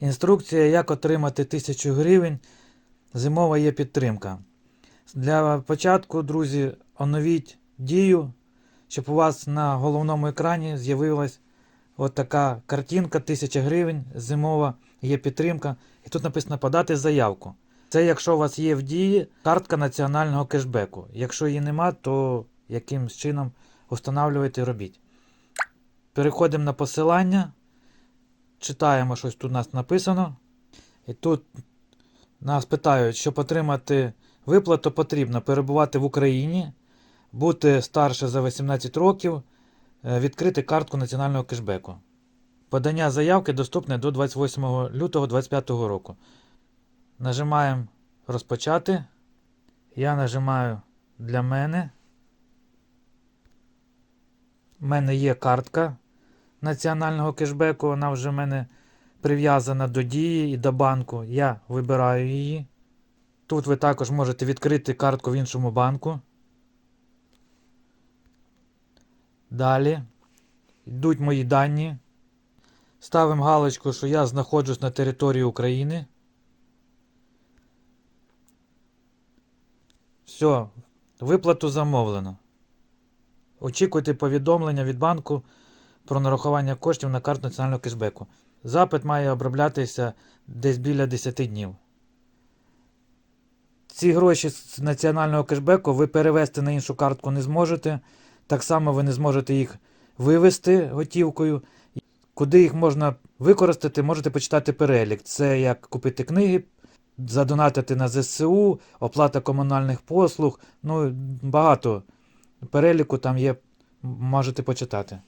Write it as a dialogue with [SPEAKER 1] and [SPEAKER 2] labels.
[SPEAKER 1] Інструкція, як отримати 1000 гривень. Зимова є підтримка. Для початку, друзі, оновіть дію, щоб у вас на головному екрані з'явилась от така картинка 1000 гривень. Зимова є підтримка. І тут написано подати заявку. Це якщо у вас є в дії картка національного кешбеку. Якщо її нема, то якимсь чином встановлюйте і робіть. Переходимо на посилання. Читаємо, щось тут у нас написано. І тут нас питають, щоб отримати виплату, потрібно перебувати в Україні, бути старше за 18 років, е, відкрити картку національного кешбеку. Подання заявки доступне до 28 лютого 2025 року. Нажимаємо розпочати. Я нажимаю для мене. У мене є картка національного кешбеку, вона вже в мене прив'язана до дії і до банку. Я вибираю її. Тут ви також можете відкрити картку в іншому банку. Далі. Йдуть мої дані. Ставимо галочку, що я знаходжусь на території України. Все, виплату замовлено. Очікуйте повідомлення від банку про нарахування коштів на карту національного кешбеку. Запит має оброблятися десь біля 10 днів. Ці гроші з національного кешбеку ви перевести на іншу картку не зможете. Так само ви не зможете їх вивести готівкою. Куди їх можна використати, можете почитати перелік. Це як купити книги, задонатити на ЗСУ, оплата комунальних послуг. Ну, багато переліку там є, можете почитати.